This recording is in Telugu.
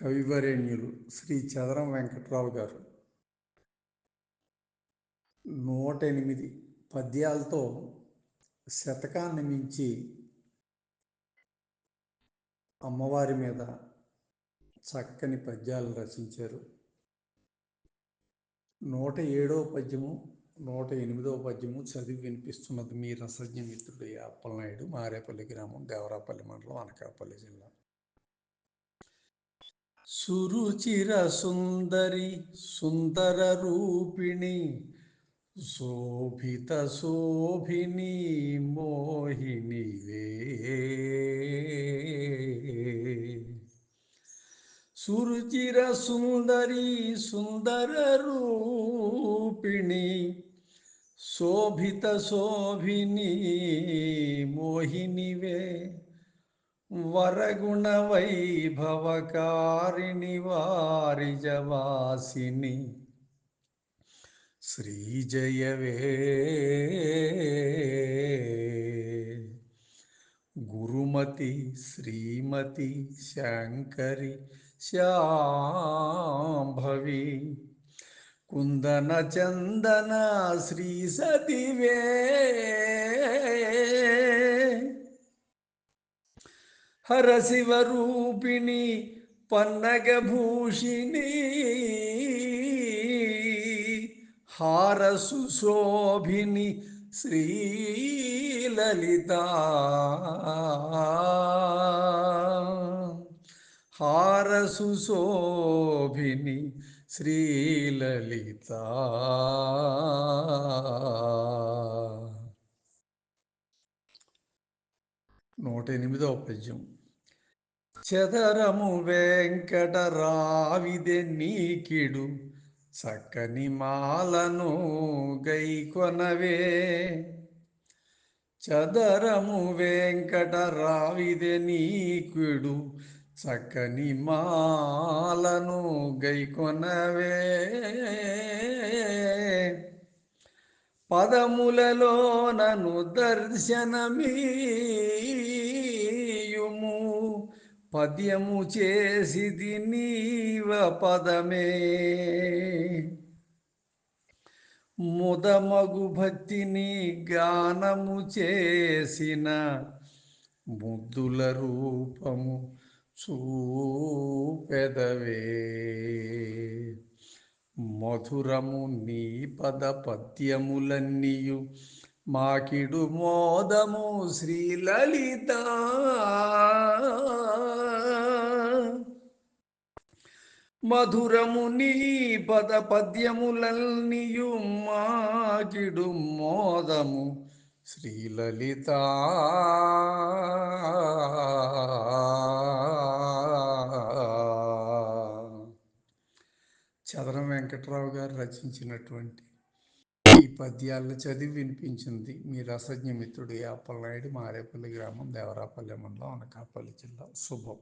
కవివరేణ్యులు శ్రీ చదరం వెంకట్రావు గారు. నూట ఎనిమిది పద్యాలతో శతకాన్ని మించి అమ్మవారి మీద చక్కని పద్యాలు రచించారు. నూట ఏడవ పద్యము నూట ఎనిమిదవ పద్యము చదివి వినిపిస్తున్నది మీ రసజ్ఞ మిత్రుడు అప్పలనాయుడు మారేపల్లి గ్రామం దేవరాపల్లి మండలం అనకాపల్లి జిల్లా. సురుచిర సుందరి సుందర రూపిణి శోభిత శోభిని మోహిని సురుచిర సుందరి సుందర రూపిణి శోభిత శోభిని మోహినివే वरगुणवैभवकारिणि वारिजवासिनि श्रीजयवे। गुरुमति श्रीमति चंदन श्री सती वे హరశివరూపిణి పన్నగభూషిణి హారసుశోభిని శ్రీలలిత. హారసుశోభిని శ్రీలలిత. నూట ఎనిమిదవ పద్యం. చదరము వెంకటరావిదె నీకిడు. చక్కని మాలను గైకొనవే చదరము వెంకటరావిదె నీకుడు. చక్కని మాలను గైకొనవే పదములలో నన్ను దర్శనమీయుము. పద్యము చేసిది నీవ పదమే. ముదమగు భక్తిని గానము చేసిన ముద్దుల రూపము చూపెదవే. మధురము నీ పద పద్యములన్నీయు మాకిడు మోదము శ్రీలలిత. మధురము నీ పద పద్యములన్నీయు మాకిడు మోదము శ్రీలలిత. చదరం వెంకట్రావు గారు రచించినటువంటి పద్యాలను చదివి వినిపించింది. మీ రసజ్ఞ మిత్రుడు యాపలనాయుడు మారేపల్లి గ్రామం దేవరాపల్లి మండలం అనకాపల్లి జిల్లా. శుభం.